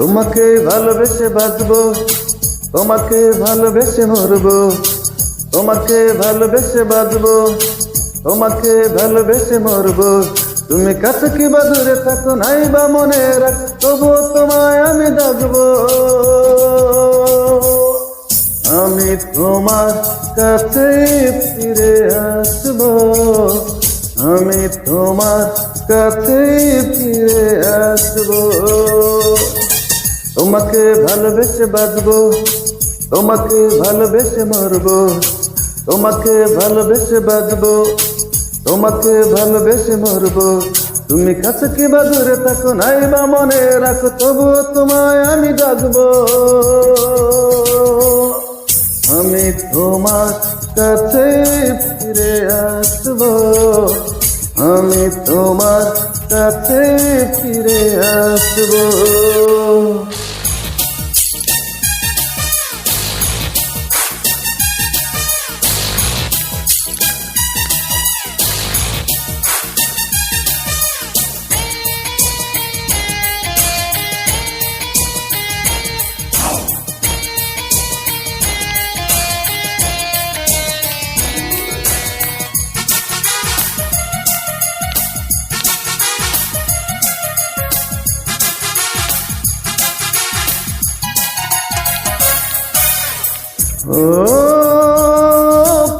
তোমাকে ভালোবেসে বাঁচবো, তোমাকে ভালোবেসে মরবো, তোমাকে ভালোবেসে বাঁচবো, তোমাকে ভালোবেসে মরবো। তুমি কাছে কি বা দূরে থাকো নাই বা মনে রাখ তোমায় আমি ডাকবো। আমি তোমার কাছে ফিরে আসব, আমি তোমার কাছে ফিরে আসব। তোমাকে ভালোবেসে বাঁচবো, তোমাকে ভালোবেসে মরবো, তোমাকে ভালোবেসে বাঁচবো, তোমাকে ভালোবেসে মরবো। তুমি কাছে কি দূরে থাকো নাই বা মনে রাখো, তবু তোমায় আমি ডাকবো। আমি তোমার কাছে ফিরে আসব, আমি তোমার কাছে ফিরে আসব। ও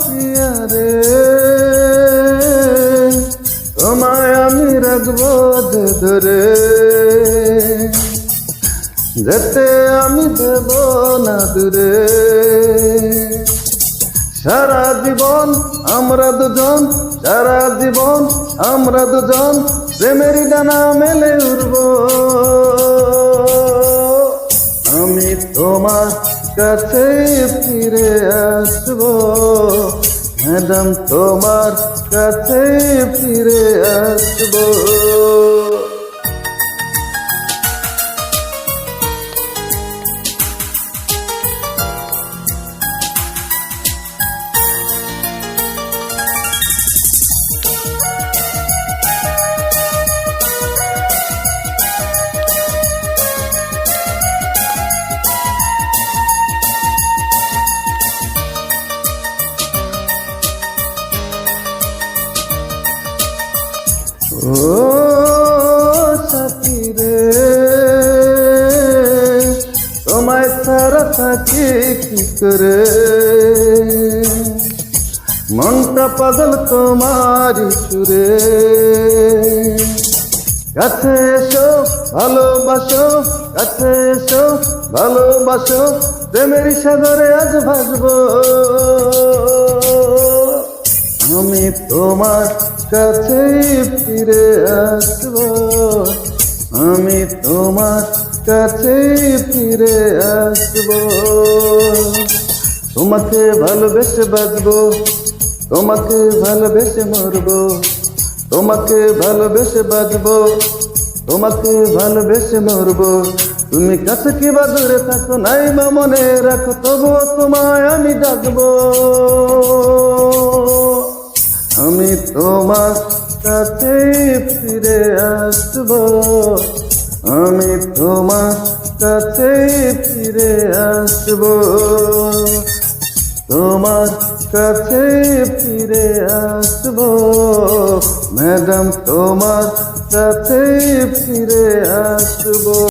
প্রিয়া রে তোমায় আমি ধরে। যেতে আমি দেব না দূরে। সারা জীবন আমরা দুজন, সারা জীবন আমরা দুজন প্রেমের ডানা মেলে উঠবো আমি তোমার কাছে ফিরে আসব। ম্যাডাম তোমার কাছে ফিরে আসব। করে? মনটা পাগল তোমারই সুরে। কাছে এসো, ভালোবাসো, কাছে এসো, ভালোবাসো, প্রেমের সাগরে আজ ভাসবো। আমি তোমার কাছে ফিরে আসব। আমি তোমার কাছে ফিরে আসব। তোমাকে ভালোবেসে বাঁচবো, তোমাকে ভালোবেসে মরবো, তোমাকে ভালোবেসে বাঁচবো, তোমাকে ভালোবেসে মরবো। তুমি কাছে কি বা দূরে থাকো নাই বা মনে রাখো, তবুও তোমায় আমি ডাকবো। তোমার কাছে ফিরে আসব। আমি তোমার কাছে ফিরে আসব। তোমার কাছে ফিরে আসব। ম্যাডাম তোমার কাছে ফিরে আসব।